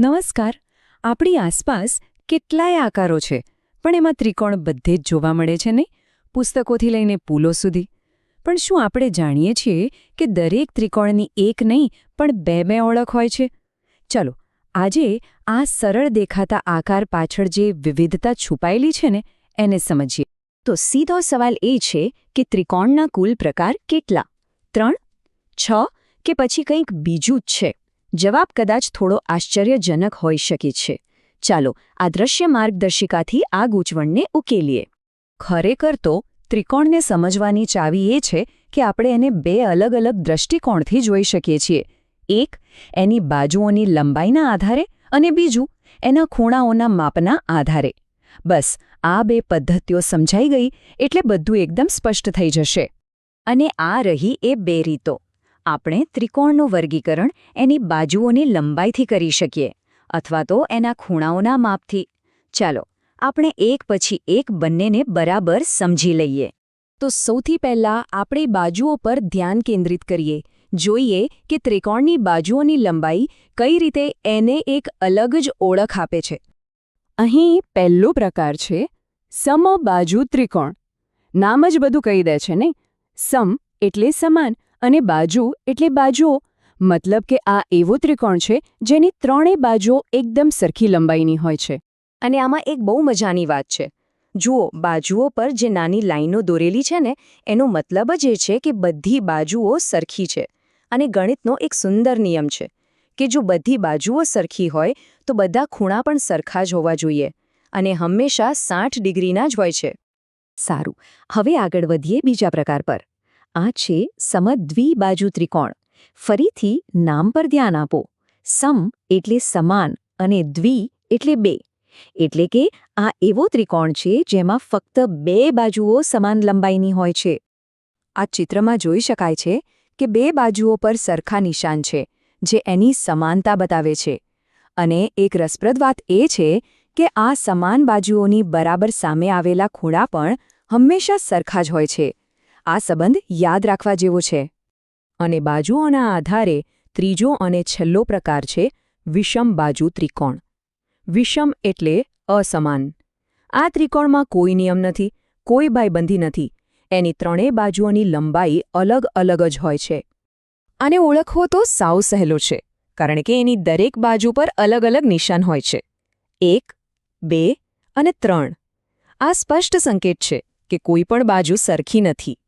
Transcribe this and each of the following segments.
નમસ્કાર. આપણી આસપાસ કેટલાય આકારો છે, પણ એમાં ત્રિકોણ બધે જ જોવા મળે છે નહીં પુસ્તકોથી લઈને પુલો સુધી. પણ શું આપણે જાણીએ છીએ કે દરેક ત્રિકોણની એક નહીં, પણ બે બે ઓળખ હોય છે? ચલો, આજે આ સરળ દેખાતા આકાર પાછળ જે વિવિધતા છુપાયેલી છે ને, એને સમજીએ. તો સીધો સવાલ એ છે કે ત્રિકોણના કુલ પ્રકાર કેટલા? ત્રણ? છ? કે પછી કંઈક બીજું જ છે? જવાબ કદાચ થોડો આશ્ચર્યજનક હોઈ શકે છે. ચાલો આ દ્રશ્ય માર્ગદર્શિકાથી આ ગૂંચવણને ઉકેલીએ. ખરેખર તો, ત્રિકોણને સમજવાની ચાવી એ છે કે આપણે એને બે અલગ અલગ દ્રષ્ટિકોણથી જોઈ શકીએ છીએ. એક, એની બાજુઓની લંબાઈના આધારે અને બીજું, એના ખૂણાઓના માપના આધારે. બસ, આ બે પદ્ધતિઓ સમજાઈ ગઈ એટલે બધું એકદમ સ્પષ્ટ થઈ જશે. અને આ રહી એ બે રીતો. આપણે ત્રિકોણનું વર્ગીકરણ એની બાજુઓની લંબાઈથી કરી શકીએ, અથવા તો એના ખૂણાઓના માપથી. ચાલો, આપણે એક પછી એક બંનેને બરાબર સમજી લઈએ. તો સૌથી પહેલા આપણે બાજુઓ પર ધ્યાન કેન્દ્રિત કરીએ. જોઈએ કે ત્રિકોણની બાજુઓની લંબાઈ કઈ રીતે એને એક અલગ જ ઓળખ આપે છે. અહીં પહેલો પ્રકાર છે, સમબાજુ ત્રિકોણ. નામ જ બધું કહી દે છે, નહીં? સમ એટલે સમાન. અને બાજુ એટલે બાજુઓ મતલબ કે આ એવો ત્રિકોણ છે જેની ત્રણેય બાજુઓ એકદમ સરખી લંબાઈની હોય છે. અને આમાં એક બહુ મજાની વાત છે. જુઓ, બાજુઓ પર જે નાની લાઈનો દોરેલી છે ને, એનો મતલબ જ એ છે કે બધી બાજુઓ સરખી છે. અને ગણિતનો એક સુંદર નિયમ છે કે જો બધી બાજુઓ સરખી હોય, તો બધા ખૂણા પણ સરખા જ હોવા જોઈએ. અને હંમેશા સાઠ ડિગ્રીના જ હોય છે. સારું, હવે આગળ વધીએ બીજા પ્રકાર પર. આ છે સમ દ્વિબાજુ ત્રિકોણ. ફરીથી નામ પર ધ્યાન આપો. સમ એટલે સમાન અને દ્વિ એટલે બે. એટલે કે આ એવો ત્રિકોણ છે જેમાં ફક્ત બે બાજુઓ સમાન લંબાઈની હોય છે. આ ચિત્રમાં જોઈ શકાય છે કે બે બાજુઓ પર સરખા નિશાન છે, જે એની સમાનતા બતાવે છે. અને એક રસપ્રદ વાત એ છે કે આ સમાન બાજુઓની બરાબર સામે આવેલા ખૂણા પણ હંમેશા સરખા જ હોય છે. આ સંબંધ યાદ રાખવા જેવો છે. અને બાજુઓના આધારે ત્રીજો અને છેલ્લો પ્રકાર છે વિષમ બાજુ ત્રિકોણ. વિષમ એટલે અસમાન. આ ત્રિકોણમાં કોઈ નિયમ નથી, કોઈ ભાઈબંધી નથી. એની ત્રણેય બાજુઓની લંબાઈ અલગ અલગ જ હોય છે. આને ઓળખવો તો સાવ સહેલો છે, કારણ કે એની દરેક બાજુ પર અલગ અલગ નિશાન હોય છે. એક, બે અને ત્રણ. આ સ્પષ્ટ સંકેત છે કે કોઈ પણ બાજુ સરખી નથી.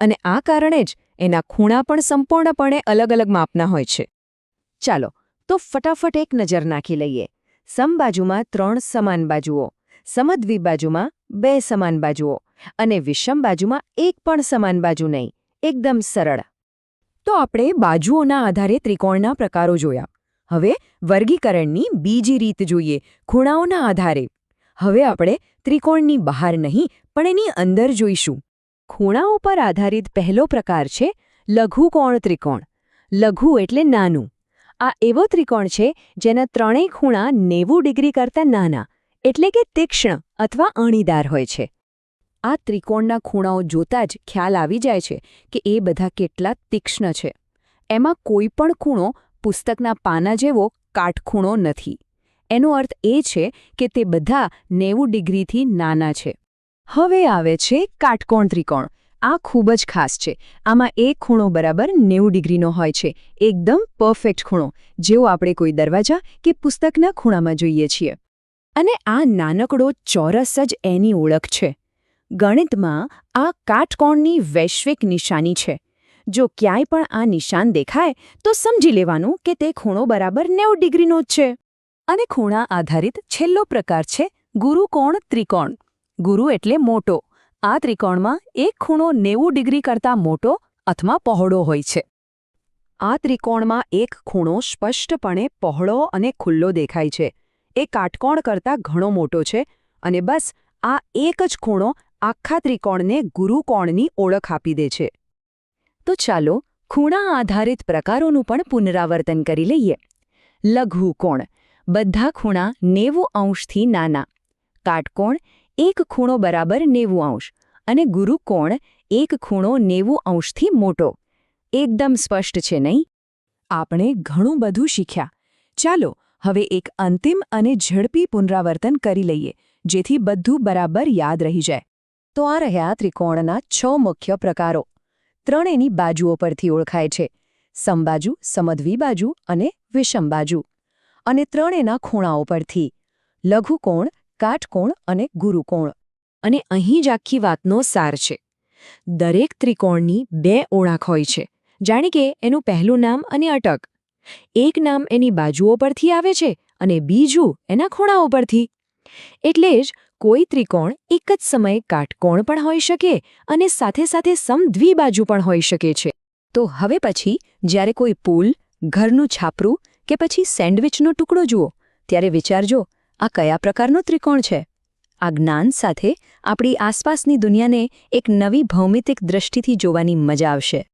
અને આ કારણે જ એના ખૂણા પણ સંપૂર્ણપણે અલગ અલગ માપના હોય છે. ચાલો, તો ફટાફટ એક નજર નાખી લઈએ. સમબાજુમાં ત્રણ સમાન બાજુઓ, સમદ્વી બાજુમાં બે સમાન બાજુઓ અને વિષમ બાજુમાં એક પણ સમાન બાજુ નહીં. એકદમ સરળ. તો આપણે બાજુઓના આધારે ત્રિકોણના પ્રકારો જોયા. હવે વર્ગીકરણની બીજી રીત જોઈએ, ખૂણાઓના આધારે. હવે આપણે ત્રિકોણની બહાર નહીં, પણ એની અંદર જોઈશું. ખૂણાઓ પર આધારિત પહેલો પ્રકાર છે લઘુકોણ ત્રિકોણ. લઘુ એટલે નાનું. આ એવો ત્રિકોણ છે જેના ત્રણેય ખૂણા નેવું ડિગ્રી કરતાં નાના, એટલે કે તીક્ષ્ણ અથવા અણીદાર હોય છે. આ ત્રિકોણના ખૂણાઓ જોતા જ ખ્યાલ આવી જાય છે કે એ બધા કેટલા તીક્ષ્ણ છે. એમાં કોઈ પણ ખૂણો પુસ્તકના પાના જેવો કાટખૂણો નથી. એનો અર્થ એ છે કે તે બધા નેવું ડિગ્રીથી નાના છે. હવે આવે છે કાટકોણ ત્રિકોણ. આ ખૂબ જ ખાસ છે. આમાં એક ખૂણો બરાબર નેવું ડિગ્રીનો હોય છે. એકદમ પરફેક્ટ ખૂણો, જેવો આપણે કોઈ દરવાજા કે પુસ્તકના ખૂણામાં જોઈએ છીએ. અને આ નાનકડો ચોરસ જ એની ઓળખ છે. ગણિતમાં આ કાટકોણની વૈશ્વિક નિશાની છે. જો ક્યાંય પણ આ નિશાન દેખાય, તો સમજી લેવાનું કે તે ખૂણો બરાબર નેવું ડિગ્રીનો જ છે. અને ખૂણા આધારિત છેલ્લો પ્રકાર છે ગુરુકોણ ત્રિકોણ. ગુરુ એટલે મોટો. આ ત્રિકોણમાં એક ખૂણો નેવું ડિગ્રી કરતાં મોટો અથવા પહોળો હોય છે. આ ત્રિકોણમાં એક ખૂણો સ્પષ્ટપણે પહોળો અને ખુલ્લો દેખાય છે. એ કાટકોણ કરતાં ઘણો મોટો છે અને બસ આ એક જ ખૂણો આખા ત્રિકોણને ગુરુકોણની ઓળખ આપી દે છે. તો ચાલો ખૂણા આધારિત પ્રકારોનું પણ પુનરાવર્તન કરી લઈએ. લઘુ કોણ બધા ખૂણા નેવું અંશથી નાના. કાટકોણ એક ખૂણો બરાબર નેવું અંશ અને ગુરુકોણ એક ખૂણો નેવું અંશથી મોટો. એકદમ સ્પષ્ટ છે નહીં? આપણે ઘણું બધું શીખ્યા. ચાલો, હવે એક અંતિમ અને ઝડપી પુનરાવર્તન કરી લઈએ, જેથી બધું બરાબર યાદ રહી જાય. તો આ રહ્યા ત્રિકોણના છ મુખ્ય પ્રકારો. ત્રણ એની બાજુઓ પરથી ઓળખાય છે. સમબાજુ, સમદ્વી બાજુ અને વિષમ બાજુ. અને ત્રણ એના ખૂણાઓ પરથી. લઘુકોણ કાટકોણ અને ગુરુકોણ. અને અહીં જ આખી વાતનો સાર છે. દરેક ત્રિકોણની બે ઓળખ હોય છે. જાણે કે એનું પહેલું નામ અને અટક. એક નામ એની બાજુઓ પરથી આવે છે અને બીજું એના ખૂણાઓ પરથી. એટલે જ કોઈ ત્રિકોણ એક જ સમયે કાટકોણ પણ હોઈ શકે અને સાથે સાથે સમદ્વિબાજુ પણ હોઈ શકે છે. તો હવે પછી જ્યારે કોઈ પુલ, ઘરનું છાપરું કે પછી સેન્ડવિચનો ટુકડો જુઓ, ત્યારે વિચારજો આ કયા પ્રકારનો ત્રિકોણ છે? આ જ્ઞાન સાથે આપણી આસપાસની દુનિયાને એક નવી ભૌમિતિક દ્રષ્ટિથી જોવાની મજા આવશે.